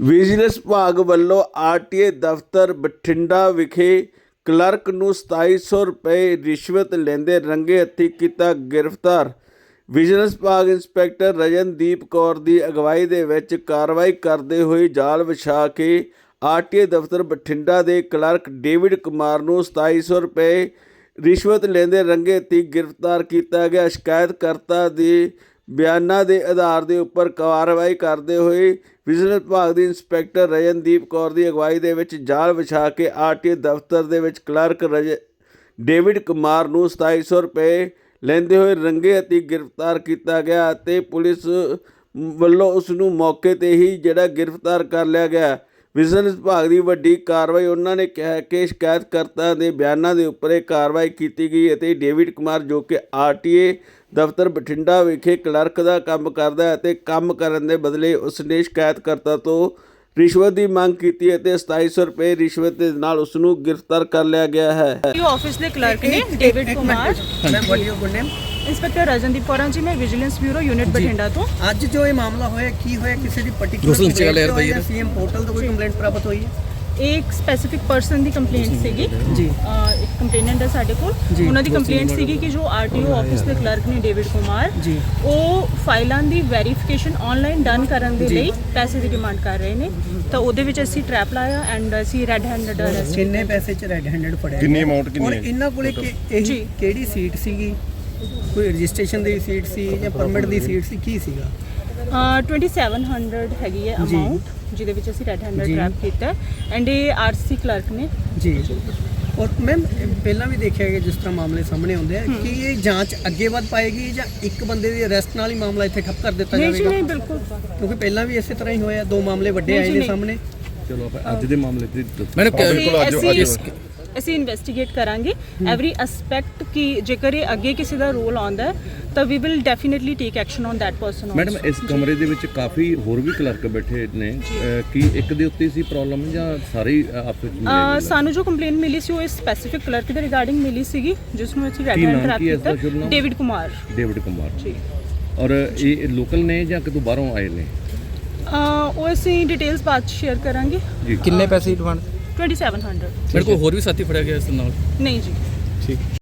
Vigilance ਵਿਭਾਗ ਵੱਲੋਂ RTA ਦਫ਼ਤਰ ਬਠਿੰਡਾ ਵਿਖੇ ਕਲਰਕ ਨੂੰ 2700 ਰੁਪਏ ਰਿਸ਼ਵਤ ਲੈਂਦੇ ਰੰਗੇ ਹੱਥੀਂ ਕੀਤਾ ਗ੍ਰਿਫਤਾਰ। ਵਿਜੀਲੈਂਸ ਵਿਭਾਗ ਇੰਸਪੈਕਟਰ ਰਜਨਦੀਪ ਕੌਰ ਦੀ ਅਗਵਾਈ ਦੇ ਵਿੱਚ ਕਾਰਵਾਈ ਕਰਦੇ ਹੋਏ ਜਾਲ ਵਿਛਾ ਕੇ ਆਰਟੀਏ ਦਫ਼ਤਰ ਬਠਿੰਡਾ ਦੇ ਕਲਰਕ ਡੇਵਿਡ ਕੁਮਾਰ ਨੂੰ 2700 ਰੁਪਏ ਰਿਸ਼ਵਤ ਲੈਂਦੇ ਰੰਗੇ ਹੱਥੀਂ ਗ੍ਰਿਫਤਾਰ ਕੀਤਾ ਗਿਆ। ਸ਼ਿਕਾਇਤਕਰਤਾ ਦੀ ਬਿਆਨਾਂ ਦੇ ਆਧਾਰ ਦੇ ਉੱਪਰ ਕਾਰਵਾਈ ਕਰਦੇ ਹੋਏ ਵਿਜੀਲੈਂਸ ਵਿਭਾਗ ਦੀ ਇੰਸਪੈਕਟਰ ਰਜਨਦੀਪ ਕੌਰ ਦੀ ਅਗਵਾਈ ਦੇ ਵਿੱਚ ਜਾਲ ਵਿਛਾ ਕੇ ਆਰਟੀਏ ਦਫ਼ਤਰ ਦੇ ਵਿੱਚ ਕਲਰਕ ਰਜ ਡੇਵਿਡ ਕੁਮਾਰ ਨੂੰ 2700 ਰੁਪਏ ਲੈਂਦੇ ਹੋਏ ਰੰਗੇ ਹੱਥੀਂ ਗ੍ਰਿਫਤਾਰ ਕੀਤਾ ਗਿਆ ਅਤੇ ਪੁਲਿਸ ਵੱਲੋਂ ਉਸ ਨੂੰ ਮੌਕੇ ਤੇ ਹੀ ਜਿਹੜਾ ਗ੍ਰਿਫਤਾਰ ਕਰ ਲਿਆ ਗਿਆ। ਵਿਜੀਲੈਂਸ ਵਿਭਾਗ ਦੀ ਵੱਡੀ ਕਾਰਵਾਈ ਉਹਨਾਂ ਨੇ ਕਿਹਾ ਕਿ ਸ਼ਿਕਾਇਤਕਰਤਾ ਦੇ ਬਿਆਨਾਂ ਦੇ ਉੱਪਰ ਇਹ ਕਾਰਵਾਈ ਕੀਤੀ ਗਈ ਅਤੇ ਡੇਵਿਡ ਕੁਮਾਰ ਜੋ ਕਿ ਆਰਟੀਏ ਦਫ਼ਤਰ ਬਠਿੰਡਾ ਵਿਖੇ ਕਲਰਕ ਦਾ ਕੰਮ ਕਰਦਾ ਹੈ ਅਤੇ ਕੰਮ ਕਰਨ ਦੇ ਬਦਲੇ ਉਸ ਨੇ ਸ਼ਿਕਾਇਤਕਰਤਾ ਤੋਂ ਰਿਸ਼ਵਤ ਦੀ ਮੰਗ ਕੀਤੀ ਅਤੇ 2700 ਰੁਪਏ ਰਿਸ਼ਵਤ ਦੇ ਨਾਲ ਉਸ ਨੂੰ ਗ੍ਰਿਫਤਾਰ ਕਰ ਲਿਆ ਗਿਆ ਹੈ। ਇਹ ਆਫਿਸ ਦੇ ਕਲਰਕ ਨੇ David Kumar. Ma'am what you good name inspector Rajandeep Kauran ji ਮੈਂ ਵਿਜੀਲੈਂਸ ਬਿਊਰੋ ਯੂਨਿਟ ਬਠਿੰਡਾ ਤੋਂ। ਅੱਜ ਜੋ ਇਹ ਮਾਮਲਾ ਹੋਇਆ ਕੀ ਹੋਇਆ ਕਿਸੇ ਦੀ ਪਾਰਟਿਕੂਲਰ। ਸੀਐਮ ਪੋਰਟਲ ਤੋਂ ਕੋਈ ਕੰਪਲੇਂਟ ਪ੍ਰਾਪਤ ਹੋਈ ਹੈ? ਇੱਕ ਸਪੈਸੀਫਿਕ ਪਰਸਨ ਦੀ ਕੰਪਲੇਂਟ ਸੀਗੀ। ਜੀ। ਇੱਕ ਕੰਪਲੇਨੈਂਟ ਹੈ ਸਾਡੇ ਕੋਲ। ਉਹਨਾਂ ਦੀ ਕੰਪਲੇਂਟ ਸੀਗੀ ਕਿ ਜੋ ਆਰਟੀਓ ਆਫਿਸ ਦੇ ਕਲਰਕ ਨੇ ਡੇਵਿਡ ਕੁਮਾਰ ਜੀ। ਉਹ ਫਾਈਲਾਂ ਦੀ ਵੈਰੀਫਿਕੇਸ਼ਨ ਆਨਲਾਈਨ ਡਨ ਕਰਨ ਦੇ। ਲਈ ਪੈਸੇ ਦੀ ਡਿਮਾਂਡ ਕਰ ਰਹੇ ਨੇ। ਤਾਂ ਉਹਦੇ ਵਿੱਚ ਅਸੀਂ ਟ੍ਰੈਪ ਲਾਇਆ ਐਂਡ ਅਸੀਂ ਰੈੱਡ ਹੈਂਡਡ ਅਰੈਸਟ ਕਿੰਨੇ ਪੈਸੇ ਚ ਰੈਡ ਹੈਂਡਡ ਫੜਿਆ ਕਿੰਨੀ amount ਕਿੰਨੀ ਔਰ ਹੈ? ਇਹਨਾਂ ਕੋਲੇ ਕਿ ਇਹ ਜੀ। ਕਿਹੜੀ ਸੀਟ ਸੀਗੀ? ਕੋਈ ਰਜਿਸਟ੍ਰੇਸ਼ਨ ਦੀ ਸੀਟ ਸੀ ਜਾਂ ਪਰਮਿਟ ਦੀ ਸੀਟ ਸੀ? ਕੀ ਸੀਗਾ? 2700 ਹੈਗੀ ਹੈ ਜੀ। ਅਮਾਉਂਟ ਜਿਹਦੇ ਵਿੱਚ ਅਸੀਂ ਰੈੱਡ ਹੈਂਡਡ ਜੀ। ਟ੍ਰੈਪ ਕੀਤਾ ਐਂਡ ਇਹ ਆਰਸੀ ਕਲਰਕ ਨੇ ਜੀ। ਔਰ ਮੈਮ ਪਹਿਲਾਂ ਵੀ ਦੇਖਿਆ ਗਿਆ ਜਿਸ ਤਰ੍ਹਾਂ ਮਾਮਲੇ ਸਾਹਮਣੇ ਆਉਂਦੇ ਆ ਕਿ ਇਹ ਜਾਂਚ ਅੱਗੇ ਵੱਧ ਪਾਏਗੀ ਜਾਂ ਇੱਕ ਬੰਦੇ ਦੀ ਅਰੈਸਟ ਨਾਲ ਹੀ ਮਾਮਲਾ ਇੱਥੇ ਠੱਪ ਕਰ ਦਿੱਤਾ ਨਹੀਂ ਜੀ ਜਾਵੇਗਾ? ਨਹੀਂ ਬਿਲਕੁਲ। ਕਿਉਂਕਿ ਪਹਿਲਾਂ ਵੀ ਇਸੇ ਤਰ੍ਹਾਂ ਹੀ ਹੋਇਆ ਦੋ ਮਾਮਲੇ ਵੱਡੇ ਨਹੀਂ ਆਏ ਜੀ, ਨੇ ਨਹੀਂ। ਸਾਹਮਣੇ। ਚਲੋ ਆਪਾਂ ਅੱਜ ਦੇ ਮਾਮਲੇ ਤੇ ਮੈਡਮ ਬਿਲਕੁਲ ਅੱਜ- ਅੱਜ- ਅਸੀਂ ਇਨਵੈਸਟੀਗੇਟ ਕਰਾਂਗੇ। ਐਵਰੀ ਐਸਪੈਕਟ ਕਿ ਜੇਕਰ ਇਹ ਅੱਗੇ ਕਿਸੇ ਦਾ ਰੋਲ ਆਉਂਦਾ ਹੈ, ਤਾਂ we will definitely take action on that person madam ਇਸ ਕਮਰੇ ਦੇ ਵਿੱਚ ਕਾਫੀ ਹੋਰ ਵੀ ਕਲਰਕ ਬੈਠੇ ਨੇ। ਕੀ ਇੱਕ ਦੇ ਉੱਤੇ ਸੀ ਪ੍ਰੋਬਲਮ ਜਾਂ ਸਾਰੇ ਆਪਸ ਵਿੱਚ? ਸਾਨੂੰ ਜੋ ਕੰਪਲੇਨ ਮਿਲੀ ਸੀ ਉਹ ਇਸ ਸਪੈਸੀਫਿਕ ਕਲਰਕ ਦੇ ਰਿਗਾਰਡਿੰਗ ਮਿਲੀ ਸੀਗੀ ਜਿਸ ਨੂੰ ਅਸੀਂ ਰੈਡ ਹੈਂਡ ਸ਼ੁਭ ਕੀਤਾ? ਡੇਵਿਡ ਕੁਮਾਰ ਡੇਵਿਡ ਕੁਮਾਰ ਜੀ। ਔਰ ਇਹ ਲੋਕਲ ਨੇ ਜਾਂ ਕਿਤੋਂ ਬਾਹਰੋਂ ਆਏ ਨੇ? ਉਹ ਅਸੀਂ ਡਿਟੇਲਸ ਬਾਅਦ ਸ਼ੇਅਰ ਕਰਾਂਗੇ। ਜੀ। ਕਿੰਨੇ ਪੈਸੇ ਡਿਮਾਂਡ 2700 ਮੇਰੇ ਕੋਲ ਹੋਰ ਵੀ ਸਾਥੀ ਫੜਿਆ ਗਿਆ ਇਸ ਨਾਲ। ਨਹੀਂ ਜੀ। ਠੀਕ।